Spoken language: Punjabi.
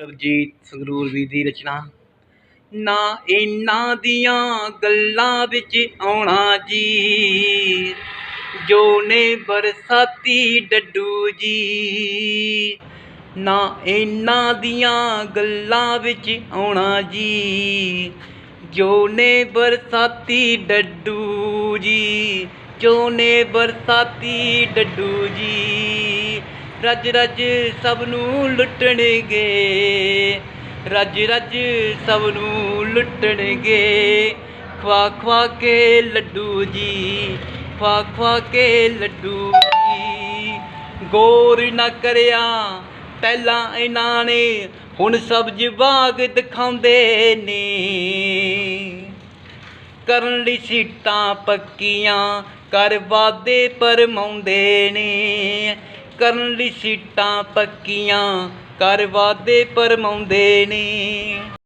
ਸਰਬਜੀਤ ਸੰਗਰੂਰ ਵੀ ਦੀ ਰਚਨਾ। ਨਾ ਇਹਨਾਂ ਦੀਆਂ ਗੱਲਾਂ ਵਿੱਚ ਆਉਣਾ ਜੀ। ਜੋ ਨੇ ਬਰਸਾਤੀ ਡੱਡੂ ਜੀ। ਨਾ ਇਹਨਾਂ ਦੀਆਂ ਗੱਲਾਂ ਵਿੱਚ ਆਉਣਾ ਜੀ। ਜੋ ਨੇ ਬਰਸਾਤੀ ਡੱਡੂ ਜੀ। ਜੋ ਨੇ ਬਰਸਾਤੀ ਡੱਡੂ ਜੀ। ਰੱਜ ਰੱਜ ਸਭ ਨੂੰ ਲੁੱਟਣਗੇ। ਰੱਜ ਰੱਜ ਸਭ ਨੂੰ ਲੁੱਟਣਗੇ। ਖਵਾ ਖਵਾ ਕੇ ਲੱਡੂ ਜੀ, ਖਵਾ ਖਵਾ ਕੇ ਲੱਡੂ ਜੀ। ਗੌਰ ਨਾ ਕਰਿਆ ਪਹਿਲਾਂ ਇਹਨਾਂ ਨੇ, ਹੁਣ ਸਬਜ਼ ਬਾਗ ਦਿਖਾਉਂਦੇ ਨੇ। ਕਰਨ ਲਈ ਸੀਟਾਂ ਪੱਕੀਆਂ ਕਰ ਵਾਦੇ ਪਰਮਾਉਂਦੇ ਨੇ। ਕਰਨ ਲਈ ਸੀਟਾਂ ਪੱਕੀਆਂ ਕਰ ਵਾਦੇ ਪਰਮਾਉਂਦੇ ਨੇ।